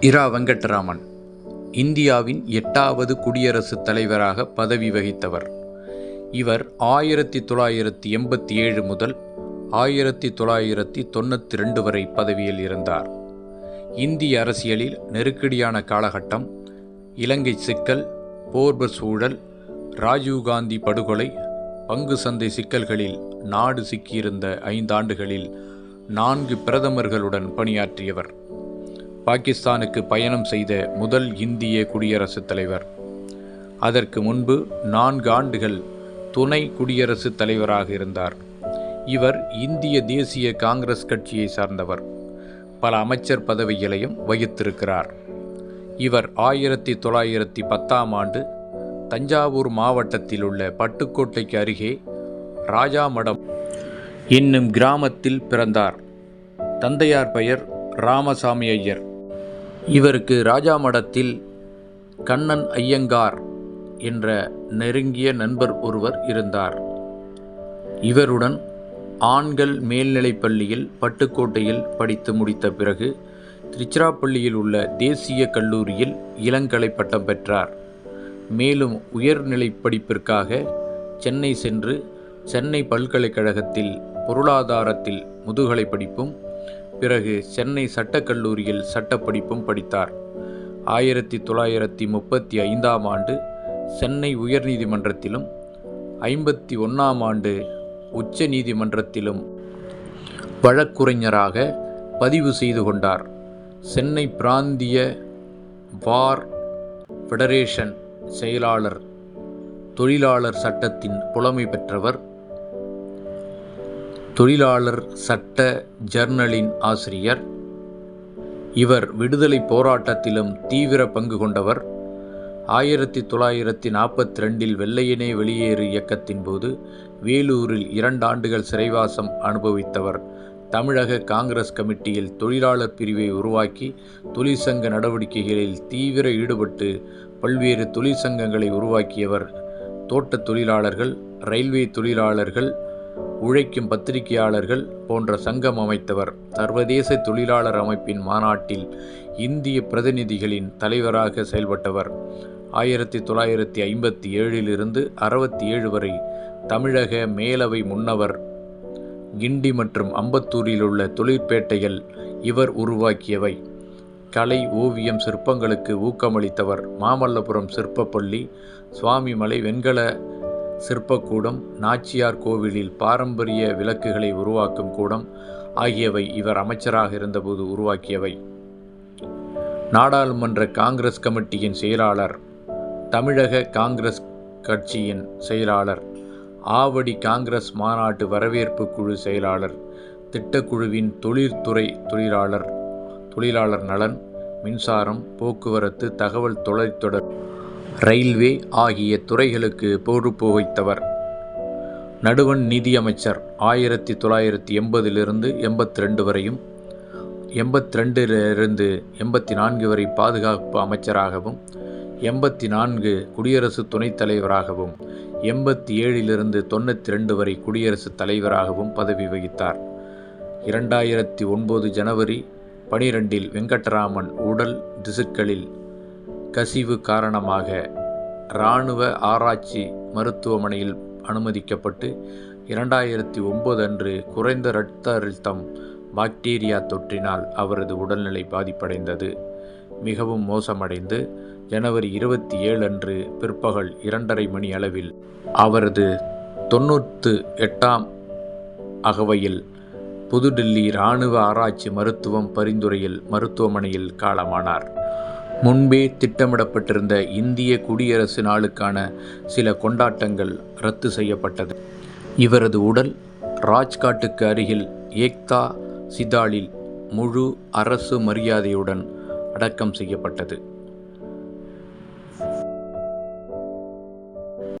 இரா வெங்கட்ராமன் இந்தியாவின் எட்டாவது குடியரசுத் தலைவராக பதவி வகித்தவர். இவர் ஆயிரத்தி தொள்ளாயிரத்தி எண்பத்தி ஏழு முதல் ஆயிரத்தி தொள்ளாயிரத்தி தொண்ணூற்றி ரெண்டு வரை பதவியில் இருந்தார். இந்திய அரசியலில் நெருக்கடியான காலகட்டம் இலங்கை சிக்கல் போர்ப சூழல் ராஜீவ்காந்தி படுகொலை பங்கு சந்தை சிக்கல்களில் நாடு சிக்கியிருந்த ஐந்தாண்டுகளில் நான்கு பிரதமர்களுடன் பணியாற்றியவர். பாகிஸ்தானுக்கு பயணம் செய்த முதல் இந்திய குடியரசுத் தலைவர். அதற்கு முன்பு நான்கு ஆண்டுகள் துணை குடியரசுத் தலைவராக இருந்தார். இவர் இந்திய தேசிய காங்கிரஸ் கட்சியை சார்ந்தவர். பல அமைச்சர் பதவிகளையும் வகித்திருக்கிறார். இவர் ஆயிரத்தி தொள்ளாயிரத்தி பத்தாம் ஆண்டு தஞ்சாவூர் மாவட்டத்தில் உள்ள பட்டுக்கோட்டைக்கு அருகே ராஜாமடம் என்னும் கிராமத்தில் பிறந்தார். தந்தையார் பெயர் ராமசாமி ஐயர். இவருக்கு ராஜா மடத்தில் கண்ணன் ஐயங்கார் என்ற நெருங்கிய நண்பர் ஒருவர் இருந்தார். இவருடன் ஆண்கள் மேல்நிலைப் பள்ளியில் பட்டுக்கோட்டையில் படித்து முடித்த பிறகு திருச்சிராப்பள்ளியில் உள்ள தேசிய கல்லூரியில் இளங்கலை பட்டம் பெற்றார். மேலும் உயர்நிலை படிப்பிற்காக சென்னை சென்று சென்னை பல்கலைக்கழகத்தில் பொருளாதாரத்தில் முதுகலை படிப்பும் பிறகு சென்னை சட்டக்கல்லூரியில் சட்டப்படிப்பும் படித்தார். ஆயிரத்தி தொள்ளாயிரத்தி முப்பத்தி ஐந்தாம் ஆண்டு சென்னை உயர்நீதிமன்றத்திலும் ஐம்பத்தி ஒன்றாம் ஆண்டு உச்ச நீதிமன்றத்திலும் வழக்குரைஞராக பதிவு செய்து கொண்டார். சென்னை பிராந்திய வார் ஃபெடரேஷன் செயலாளர் தொழிலாளர் சட்டத்தின் புலமை பெற்றவர் தொழிலாளர் சட்ட ஜர்னலின் ஆசிரியர். இவர் விடுதலை போராட்டத்திலும் தீவிர பங்கு கொண்டவர். ஆயிரத்தி தொள்ளாயிரத்தி நாற்பத்தி ரெண்டில் வெள்ளையனே வெளியேறு இயக்கத்தின் போது வேலூரில் இரண்டாண்டுகள் சிறைவாசம் அனுபவித்தவர். தமிழக காங்கிரஸ் கமிட்டியில் தொழிலாளர் பிரிவை உருவாக்கி தொழிற்சங்க நடவடிக்கைகளில் தீவிர ஈடுபட்டு பல்வேறு தொழிற்சங்கங்களை உருவாக்கியவர். தோட்ட தொழிலாளர்கள் ரயில்வே தொழிலாளர்கள் உழைக்கும் பத்திரிகையாளர்கள் போன்ற சங்கம் அமைத்தவர். சர்வதேச தொழிலாளர் அமைப்பின் மாநாட்டில் இந்திய பிரதிநிதிகளின் தலைவராக செயல்பட்டவர். ஆயிரத்தி தொள்ளாயிரத்தி ஐம்பத்தி ஏழிலிருந்து அறுபத்தி ஏழு வரை தமிழக மேலவை முன்னவர். கிண்டி மற்றும் அம்பத்தூரில் உள்ள தொழிற்பேட்டைகள் இவர் உருவாக்கியவை. கலை ஓவியம் சிற்பங்களுக்கு ஊக்கமளித்தவர். மாமல்லபுரம் சிற்பப்பள்ளி சுவாமிமலை வெண்கல சிற்பக்கூடம் நாச்சியார் கோவிலில் பாரம்பரிய விளக்குகளை உருவாக்கும் கூடம் ஆகியவை இவர் அமைச்சராக இருந்தபோது உருவாக்கியவை. நாடாளுமன்ற காங்கிரஸ் கமிட்டியின் செயலாளர் தமிழக காங்கிரஸ் கட்சியின் செயலாளர் ஆவடி காங்கிரஸ் மாநாட்டு வரவேற்பு குழு செயலாளர் திட்டக்குழுவின் தொழிற்துறை தொழிலாளர் தொழிலாளர் நலன் மின்சாரம் போக்குவரத்து தகவல் தொலைத்தொடர்பு ரயில்வே ஆகிய துறைகளுக்கு பொறுப்பு வகித்தவர். நடுவண் நிதியமைச்சர் ஆயிரத்தி தொள்ளாயிரத்தி எண்பதிலிருந்து எண்பத்தி ரெண்டு வரையும் எண்பத்தி ரெண்டிலிருந்து எண்பத்தி நான்கு வரை பாதுகாப்பு அமைச்சராகவும் எண்பத்தி நான்கு குடியரசு துணைத் தலைவராகவும் எண்பத்தி ஏழிலிருந்து தொண்ணூற்றி ரெண்டு வரை குடியரசுத் தலைவராகவும் பதவி வகித்தார். இரண்டாயிரத்தி ஒன்பது ஜனவரி பனிரெண்டில் வெங்கட்ராமன் உடல் திசுக்களில் கசிவு காரணமாக இராணுவ ஆராய்ச்சி மருத்துவமனையில் அனுமதிக்கப்பட்டு இரண்டாயிரத்தி ஒன்பது அன்று குறைந்த இரத்த அழுத்தம் பாக்டீரியா தொற்றினால் அவரது உடல்நிலை பாதிப்படைந்தது. மிகவும் மோசமடைந்து ஜனவரி இருபத்தி ஏழு அன்று பிற்பகல் இரண்டரை மணி அளவில் அவரது தொண்ணூற்று எட்டாம் அகவையில் புதுடில்லி இராணுவ ஆராய்ச்சி மருத்துவம் பரிந்துரையில் மருத்துவமனையில் காலமானார். முன்பே திட்டமிடப்பட்டிருந்த இந்திய குடியரசு நாளுக்கான சில கொண்டாட்டங்கள் ரத்து செய்யப்பட்டது. இவரது உடல் ராஜ்காட்டுக்கு அருகில் ஏக்தா சிதாலில் முழு அரசு மரியாதையுடன் அடக்கம் செய்யப்பட்டது.